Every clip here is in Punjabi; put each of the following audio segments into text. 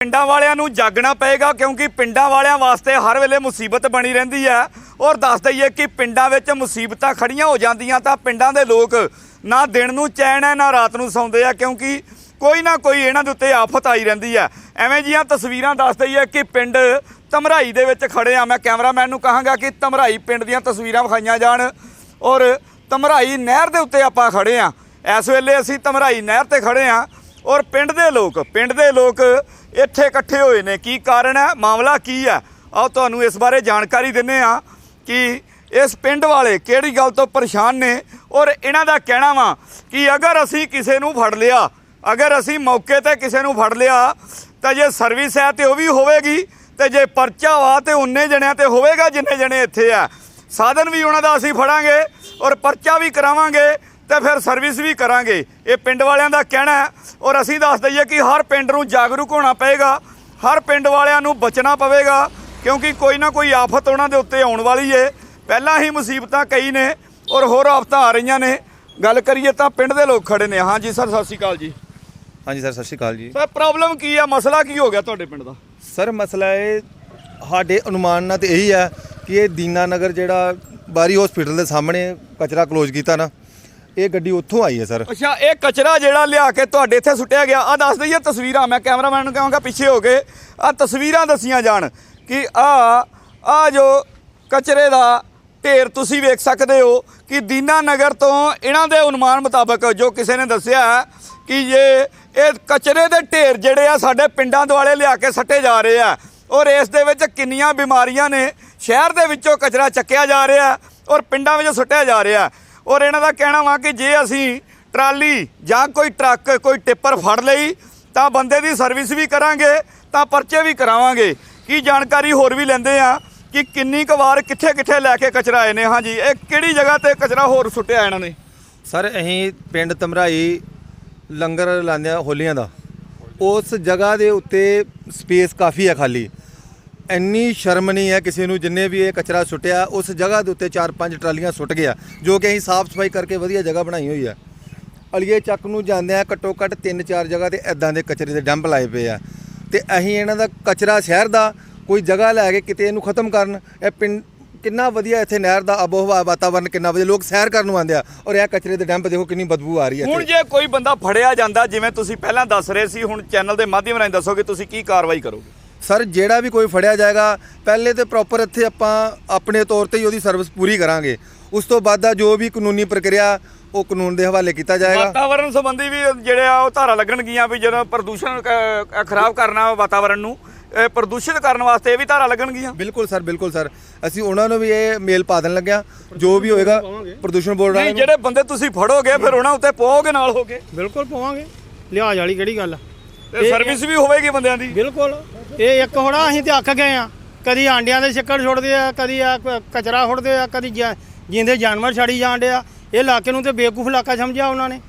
ਪਿੰਡਾਂ ਵਾਲਿਆਂ ਨੂੰ ਜਾਗਣਾ ਪਏਗਾ ਕਿਉਂਕਿ ਪਿੰਡਾਂ ਵਾਲਿਆਂ ਵਾਸਤੇ ਹਰ ਵੇਲੇ ਮੁਸੀਬਤ ਬਣੀ ਰਹਿੰਦੀ ਹੈ। ਔਰ ਦੱਸ ਦਈਏ ਕਿ ਪਿੰਡਾਂ ਵਿੱਚ ਮੁਸੀਬਤਾਂ ਖੜੀਆਂ ਹੋ ਜਾਂਦੀਆਂ ਤਾਂ ਪਿੰਡਾਂ ਦੇ ਲੋਕ ਨਾ ਦਿਨ ਨੂੰ ਚੈਨ ਹੈ, ਨਾ ਰਾਤ ਨੂੰ ਸੌਂਦੇ ਆ ਕਿਉਂਕਿ ਕੋਈ ਨਾ ਕੋਈ ਇਹਨਾਂ ਦੇ ਉੱਤੇ ਆਫਤ ਆਈ ਰਹਿੰਦੀ ਹੈ। ਐਵੇਂ ਜੀਆਂ ਤਸਵੀਰਾਂ ਦੱਸ ਦਈਏ ਕਿ ਪਿੰਡ ਧਮਰਾਈ ਦੇ ਵਿੱਚ ਖੜੇ ਆ। ਮੈਂ ਕੈਮਰਾਮੈਨ ਨੂੰ ਕਹਾਂਗਾ ਕਿ ਧਮਰਾਈ ਪਿੰਡ ਦੀਆਂ ਤਸਵੀਰਾਂ ਵਿਖਾਈਆਂ ਜਾਣ। ਔਰ ਧਮਰਾਈ ਨਹਿਰ ਦੇ ਉੱਤੇ ਆਪਾਂ ਖੜੇ ਆ। ਇਸ ਵੇਲੇ ਅਸੀਂ ਧਮਰਾਈ ਨਹਿਰ ਤੇ ਖੜੇ ਆ। ਔਰ ਪਿੰਡ ਦੇ ਲੋਕ, ਪਿੰਡ ਦੇ ਲੋਕ ਇੱਥੇ ਇਕੱਠੇ ਹੋਏ ਨੇ। ਕੀ ਕਾਰਨ ਹੈ? ਮਾਮਲਾ ਕੀ ਹੈ? ਆਓ ਤੁਹਾਨੂੰ ਇਸ ਬਾਰੇ ਜਾਣਕਾਰੀ ਦਿੰਨੇ ਆ ਕਿ ਇਸ ਪਿੰਡ ਵਾਲੇ ਕਿਹੜੀ ਗੱਲ ਤੋਂ ਪਰੇਸ਼ਾਨ ਨੇ ਔਰ ਇਹਨਾਂ ਦਾ ਕਹਿਣਾ ਵਾ ਕਿ ਅਗਰ ਅਸੀਂ ਕਿਸੇ ਨੂੰ ਫੜ ਲਿਆ, ਅਗਰ ਅਸੀਂ ਮੌਕੇ ਤੇ ਕਿਸੇ ਨੂੰ ਫੜ ਲਿਆ, ਤਾਂ ਜੇ ਸਰਵਿਸ ਹੈ ਤੇ ਉਹ ਵੀ ਹੋਵੇਗੀ, ਤੇ ਜੇ ਪਰਚਾ ਵਾ ਤੇ ਉਨੇ ਜਣਿਆਂ ਤੇ ਹੋਵੇਗਾ ਜਿੰਨੇ ਜਣੇ ਇੱਥੇ ਆ। ਸਾਧਨ ਵੀ ਉਹਨਾਂ ਦਾ ਅਸੀਂ ਫੜਾਂਗੇ ਔਰ ਪਰਚਾ ਵੀ ਕਰਾਵਾਂਗੇ ਤੇ ਫਿਰ ਸਰਵਿਸ ਵੀ ਕਰਾਂਗੇ। ਇਹ ਪਿੰਡ ਵਾਲਿਆਂ ਦਾ ਕਹਿਣਾ ਹੈ ਔਰ ਅਸੀਂ ਦੱਸ ਦਈਏ ਕਿ ਹਰ ਪਿੰਡ ਨੂੰ ਜਾਗਰੂਕ ਹੋਣਾ ਪਏਗਾ ਹਰ ਪਿੰਡ ਵਾਲਿਆਂ ਨੂੰ ਬਚਣਾ ਪਵੇਗਾ ਕਿਉਂਕਿ ਕੋਈ ਨਾ ਕੋਈ ਆਫਤ ਉਹਨਾਂ ਦੇ ਉੱਤੇ ਆਉਣ ਵਾਲੀ ਏ। ਪਹਿਲਾਂ ਹੀ ਮੁਸੀਬਤਾਂ ਕਈ ਨੇ ਔਰ ਹੋਰ ਆਫਤਾਂ ਆ ਰਹੀਆਂ ਨੇ। ਗੱਲ ਕਰੀਏ ਤਾਂ ਪਿੰਡ ਦੇ ਲੋਕ ਖੜੇ ਨੇ। ਹਾਂਜੀ ਸਰ ਸਤਿ ਸ਼੍ਰੀ ਅਕਾਲ ਜੀ। ਹਾਂਜੀ ਸਰ ਸਤਿ ਸ਼੍ਰੀ ਅਕਾਲ ਜੀ। ਸਰ ਪ੍ਰੋਬਲਮ ਕੀ ਆ? ਮਸਲਾ ਕੀ ਹੋ ਗਿਆ ਤੁਹਾਡੇ ਪਿੰਡ ਦਾ? ਸਰ ਮਸਲਾ ਇਹ ਸਾਡੇ ਅਨੁਮਾਨ ਨਾਲ ਤੇ ਇਹੀ ਹੈ ਕਿ ਇਹ ਦੀਨਾ ਨਗਰ ਜਿਹੜਾ ਬਾਰੀ ਹਸਪੀਟਲ ਦੇ ਸਾਹਮਣੇ ਕਚਰਾ ਕਲੋਜ਼ ਕੀਤਾ ਨਾ ਇਹ ਗੱਡੀ ਉੱਥੋਂ ਆਈ ਹੈ, ਸਰ। ਅੱਛਾ, ਇਹ ਕਚਰਾ ਜਿਹੜਾ ਲਿਆ ਕੇ ਤੁਹਾਡੇ ਇੱਥੇ ਸੁੱਟਿਆ ਗਿਆ ਆ ਦੱਸ ਦਈਏ ਤਸਵੀਰਾਂ, ਮੈਂ ਕੈਮਰਾਮੈਨ ਨੂੰ ਕਹਾਂਗਾ ਪਿੱਛੇ ਹੋ ਕੇ ਆ ਤਸਵੀਰਾਂ ਦੱਸੀਆਂ ਜਾਣ ਕਿ ਆ ਆ ਜੋ ਕਚਰੇ ਦਾ ਢੇਰ ਤੁਸੀਂ ਵੇਖ ਸਕਦੇ ਹੋ ਕਿ ਦੀਨਾ ਨਗਰ ਤੋਂ ਇਹਨਾਂ ਦੇ ਅਨੁਮਾਨ ਮੁਤਾਬਕ ਜੋ ਕਿਸੇ ਨੇ ਦੱਸਿਆ ਕਿ ਇਹ ਇਹ ਕਚਰੇ ਦੇ ਢੇਰ ਜਿਹੜੇ ਆ ਸਾਡੇ ਪਿੰਡਾਂ ਦੁਆਲੇ ਲਿਆ ਕੇ ਸੱਟੇ ਜਾ ਰਹੇ ਆ, ਔਰ ਇਸ ਦੇ ਵਿੱਚ ਕਿੰਨੀਆਂ ਬਿਮਾਰੀਆਂ ਨੇ, ਸ਼ਹਿਰ ਦੇ ਵਿੱਚੋਂ ਕਚਰਾ ਚੱਕਿਆ ਜਾ ਰਿਹਾ ਔਰ ਪਿੰਡਾਂ ਵਿੱਚ ਸੁੱਟਿਆ ਜਾ ਰਿਹਾ। ਔਰ ਇਹਨਾਂ ਦਾ ਕਹਿਣਾ ਵਾ ਕਿ ਜੇ ਅਸੀਂ ਟਰਾਲੀ ਜਾਂ ਕੋਈ ਟਰੱਕ, ਕੋਈ ਟਿੱਪਰ ਫੜ ਲਈ, ਤਾਂ ਬੰਦੇ ਦੀ ਸਰਵਿਸ ਵੀ ਕਰਾਂਗੇ, ਤਾਂ ਪਰਚੇ ਵੀ ਕਰਾਵਾਂਗੇ। ਕੀ ਜਾਣਕਾਰੀ ਹੋਰ ਵੀ ਲੈਂਦੇ ਆ ਕਿ ਕਿੰਨੀ ਕੁ ਵਾਰ ਕਿੱਥੇ ਕਿੱਥੇ ਲੈ ਕੇ ਕਚਰਾ ਆਏ ਨੇ? ਹਾਂਜੀ, ਇਹ ਕਿਹੜੀ ਜਗ੍ਹਾ ਤੇ ਕਚਰਾ ਹੋਰ ਸੁੱਟਿਆ ਇਹਨਾਂ ਨੇ? ਸਰ, ਅਸੀਂ ਪਿੰਡ ਤਮਰਾਈ ਲੰਗਰ ਲਾਉਂਦੇ ਆ ਹੋਲੀਆਂ ਦਾ। ਉਸ ਜਗ੍ਹਾ ਦੇ ਉੱਤੇ ਸਪੇਸ ਕਾਫੀ ਹੈ ਖਾਲੀ। ਇੰਨੀ ਸ਼ਰਮ ਨਹੀਂ ਹੈ ਕਿਸੇ ਨੂੰ, ਜਿੰਨੇ ਵੀ ਇਹ ਕਚਰਾ ਸੁੱਟਿਆ, ਉਸ ਜਗ੍ਹਾ ਦੇ ਉੱਤੇ ਚਾਰ ਪੰਜ ਟਰਾਲੀਆਂ ਸੁੱਟ ਗਿਆ, ਜੋ ਕਿ ਅਸੀਂ ਸਾਫ਼ ਸਫ਼ਾਈ ਕਰਕੇ ਵਧੀਆ ਜਗ੍ਹਾ ਬਣਾਈ ਹੋਈ ਹੈ। ਅਲੀਏ ਚੱਕ ਨੂੰ ਜਾਂਦੇ ਆ ਘੱਟੋ ਘੱਟ ਤਿੰਨ ਚਾਰ ਜਗ੍ਹਾ ਤੇ ਐਦਾਂ ਦੇ ਕਚਰੇ ਦੇ ਡੰਪ ਲਾਏ ਪਏ ਆ। ਤੇ ਅਸੀਂ ਇਹਨਾਂ ਦਾ ਕਚਰਾ ਸ਼ਹਿਰ ਦਾ ਕੋਈ ਜਗ੍ਹਾ ਲੈ ਕੇ ਕਿਤੇ ਇਹਨੂੰ ਖਤਮ ਕਰਨ, ਇਹ ਪਿੰਡ ਕਿੰਨਾ ਵਧੀਆ ਇੱਥੇ ਨਹਿਰ ਦਾ ਆਬੋ ਹਵਾ ਵਾਤਾਵਰਨ ਕਿੰਨਾ ਵਧੀਆ, ਲੋਕ ਸੈਰ ਕਰਨ ਨੂੰ ਆਉਂਦੇ ਆ, ਔਰ ਇਹ ਕਚਰੇ ਦੇ ਡੰਪ ਦੇਖੋ ਕਿੰਨੀ ਬਦਬੂ ਆ ਰਹੀ ਹੈ ਹੁਣ ਜੇ ਕੋਈ ਬੰਦਾ ਫੜਿਆ ਜਾਂਦਾ, ਜਿਵੇਂ ਤੁਸੀਂ ਪਹਿਲਾਂ ਦੱਸ ਰਹੇ ਸੀ, ਹੁਣ ਚੈਨਲ ਦੇ ਮਾਧਿਅਮ ਰਾਹੀਂ ਦੱਸੋਗੇ ਤੁਸੀਂ ਕੀ ਕਾਰਵਾਈ ਕਰੋਗੇ? ਸਰ ਜਿਹੜਾ ਵੀ ਕੋਈ ਫੜਿਆ ਜਾਏਗਾ ਪਹਿਲੇ ਤੇ ਪ੍ਰੋਪਰ ਇੱਥੇ ਆਪਾਂ ਆਪਣੇ ਤੌਰ ਤੇ ਹੀ ਉਹਦੀ ਸਰਵਿਸ ਪੂਰੀ ਕਰਾਂਗੇ। ਉਸ ਤੋਂ ਬਾਅਦ ਦਾ ਜੋ ਵੀ ਕਾਨੂੰਨੀ ਪ੍ਰਕਿਰਿਆ ਉਹ ਕਾਨੂੰਨ ਦੇ ਹਵਾਲੇ ਕੀਤਾ ਜਾਏਗਾ। ਵਾਤਾਵਰਣ ਸੰਬੰਧੀ ਵੀ ਜਿਹੜੇ ਆ ਉਹ ਧਾਰਾ ਲੱਗਣਗੀਆਂ ਵੀ ਜਦੋਂ ਪ੍ਰਦੂਸ਼ਣ ਖਰਾਬ ਕਰਨਾ ਵਾਤਾਵਰਣ ਨੂੰ ਇਹ ਪ੍ਰਦੂਸ਼ਿਤ ਕਰਨ ਵਾਸਤੇ ਇਹ ਵੀ ਧਾਰਾ ਲੱਗਣਗੀਆਂ। ਬਿਲਕੁਲ ਸਰ ਬਿਲਕੁਲ ਸਰ। ਅਸੀਂ ਉਹਨਾਂ ਨੂੰ ਵੀ ਇਹ ਮੇਲ ਪਾ ਦੇਣ ਲੱਗਿਆ। ਜੋ ਵੀ ਹੋਏਗਾ ਪ੍ਰਦੂਸ਼ਣ ਬੋਰਡ ਨਹੀਂ ਨੂੰ ਜਿਹੜੇ ਬੰਦੇ ਤੁਸੀਂ ਫੜੋਗੇ ਫਿਰ ਉਹਨਾਂ ਉੱਤੇ ਪਾਓਗੇ ਨਾਲ ਹੋ ਕੇ? ਬਿਲਕੁਲ ਪਵਾਂਗੇ। ਲਿਹਾਜ਼ ਵਾਲੀ ਕਿਹੜੀ ਗੱਲ ਆ? ਤੇ ਸਰਵਿਸ ਵੀ ਹੋਵੇਗੀ ਬੰਦਿਆਂ ਦੀ। ਬਿਲਕੁਲ। ਇਹ ਇੱਕ ਹੋੜਾ ਅਸੀਂ ਤੇ ਅੱਕ ਗਏ ਆ। ਕਦੀ ਆਂਡਿਆਂ ਦੇ ਛਿੱਕੜ ਛੁੱਟਦੇ ਆ, ਕਦੀ ਆ ਕਚਰਾ ਛੁੱਟਦੇ ਆ, ਕਦੀ ਜਾ- ਜਿੰਦੇ ਜਾਨਵਰ ਛੜੀ ਜਾਂਦੇ ਆ ਇਹ ਇਲਾਕੇ ਨੂੰ ਤੇ ਬੇਵਕੂਫ ਇਲਾਕਾ ਸਮਝਿਆ ਉਹਨਾਂ ਨੇ।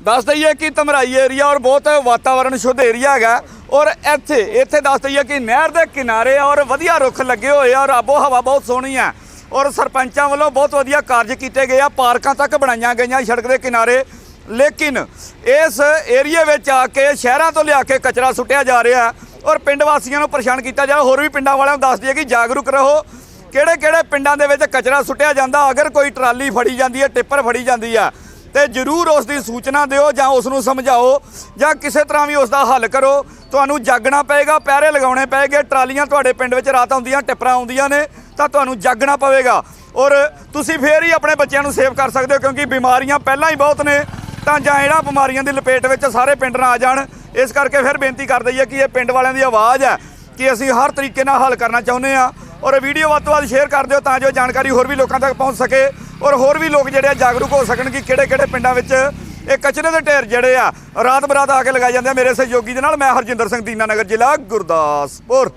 ਦੱਸ ਦਈਏ ਕਿ ਧਮਰਾਈ ਏਰੀਆ ਔਰ ਬਹੁਤ ਵਾਤਾਵਰਣ ਸ਼ੁੱਧ ਏਰੀਆ ਹੈਗਾ। ਔਰ ਇੱਥੇ ਇੱਥੇ ਦੱਸ ਦਈਏ ਕਿ ਨਹਿਰ ਦੇ ਕਿਨਾਰੇ ਔਰ ਵਧੀਆ ਰੁੱਖ ਲੱਗੇ ਹੋਏ ਆ ਔਰ ਆਬੋ ਹਵਾ ਬਹੁਤ ਸੋਹਣੀ ਆ। ਔਰ ਸਰਪੰਚਾਂ ਵੱਲੋਂ ਬਹੁਤ ਵਧੀਆ ਕਾਰਜ ਕੀਤੇ ਗਏ ਆ। ਪਾਰਕਾਂ ਤੱਕ ਬਣਾਈਆਂ ਗਈਆਂ ਸੜਕ ਦੇ ਕਿਨਾਰੇ। ਲੇਕਿਨ ਇਸ ਏਰੀਏ ਵਿੱਚ ਆ ਕੇ ਸ਼ਹਿਰਾਂ ਤੋਂ ਲਿਆ ਕੇ ਕਚਰਾ ਸੁੱਟਿਆ ਜਾ ਰਿਹਾ। ਔਰ ਪਿੰਡ ਵਾਸੀਆਂ ਨੂੰ ਪਰੇਸ਼ਾਨ ਕੀਤਾ ਜਾ ਹੋਰ ਵੀ ਪਿੰਡਾਂ ਵਾਲਿਆਂ ਨੂੰ ਦੱਸ ਦਈਏ ਕਿ ਜਾਗਰੂਕ ਰਹੋ। ਕਿਹੜੇ ਕਿਹੜੇ ਪਿੰਡਾਂ ਦੇ ਵਿੱਚ ਕਚਰਾ ਸੁੱਟਿਆ ਜਾਂਦਾ, ਅਗਰ ਕੋਈ ਟਰਾਲੀ ਫੜੀ ਜਾਂਦੀ ਹੈ, ਟਿੱਪਰ ਫੜੀ ਜਾਂਦੀ ਆ ਤੇ ਜਰੂਰ ਉਸ ਦੀ ਸੂਚਨਾ ਦਿਓ ਜਾਂ ਉਸ ਨੂੰ ਸਮਝਾਓ ਜਾਂ ਕਿਸੇ ਤਰ੍ਹਾਂ ਵੀ ਉਸ ਦਾ ਹੱਲ ਕਰੋ। ਤੁਹਾਨੂੰ ਜਾਗਣਾ ਪਏਗਾ ਪਹਿਰੇ ਲਗਾਉਣੇ ਪਏਗੇ, ਟਰਾਲੀਆਂ ਤੁਹਾਡੇ ਪਿੰਡ ਵਿੱਚ ਰਾਤ ਆਉਂਦੀਆਂ, ਟਿੱਪਰਾਂ ਆਉਂਦੀਆਂ ਨੇ, ਤਾਂ ਤੁਹਾਨੂੰ ਜਾਗਣਾ ਪਵੇਗਾ। ਔਰ ਤੁਸੀਂ ਫੇਰ ਹੀ ਆਪਣੇ ਬੱਚਿਆਂ ਨੂੰ ਸੇਵ ਕਰ ਸਕਦੇ ਹੋ, ਕਿਉਂਕਿ ਬਿਮਾਰੀਆਂ ਪਹਿਲਾਂ ਹੀ ਬਹੁਤ ਨੇ, ਤਾਂ ਜਾਂ ਇਹਨਾਂ ਬਿਮਾਰੀਆਂ ਦੀ ਲਪੇਟ ਵਿੱਚ ਸਾਰੇ ਪਿੰਡ ਨਾ ਆ ਜਾਣ। ਇਸ ਕਰਕੇ ਫਿਰ ਬੇਨਤੀ ਕਰ ਦਈਏ ਕਿ ਇਹ ਪਿੰਡ ਵਾਲਿਆਂ ਦੀ ਆਵਾਜ਼ ਹੈ ਕਿ ਅਸੀਂ ਹਰ ਤਰੀਕੇ ਨਾਲ ਹੱਲ ਕਰਨਾ ਚਾਹੁੰਦੇ ਆ ਔਰ ਇਹ ਵੀਡੀਓ ਵੱਧ ਤੋਂ ਵੱਧ ਸ਼ੇਅਰ ਕਰ ਦਿਓ ਤਾਂ ਜੋ ਜਾਣਕਾਰੀ ਹੋਰ ਵੀ ਲੋਕਾਂ ਤੱਕ ਪਹੁੰਚ ਸਕੇ ਔਰ ਹੋਰ ਵੀ ਲੋਕ ਜਿਹੜੇ ਆ ਜਾਗਰੂਕ ਹੋ ਸਕਣ ਕਿ ਕਿਹੜੇ ਕਿਹੜੇ ਪਿੰਡਾਂ ਵਿੱਚ ਇਹ ਕਚਰੇ ਦੇ ਢੇਰ ਜਿਹੜੇ ਆ ਰਾਤ ਬਰਾਤ ਆ ਕੇ ਲਗਾਏ ਜਾਂਦੇ ਆ। ਮੇਰੇ ਸਹਿਯੋਗੀ ਦੇ ਨਾਲ ਮੈਂ ਹਰਜਿੰਦਰ ਸਿੰਘ ਦੀਨਾ ਨਗਰ ਜ਼ਿਲ੍ਹਾ ਗੁਰਦਾਸਪੁਰ।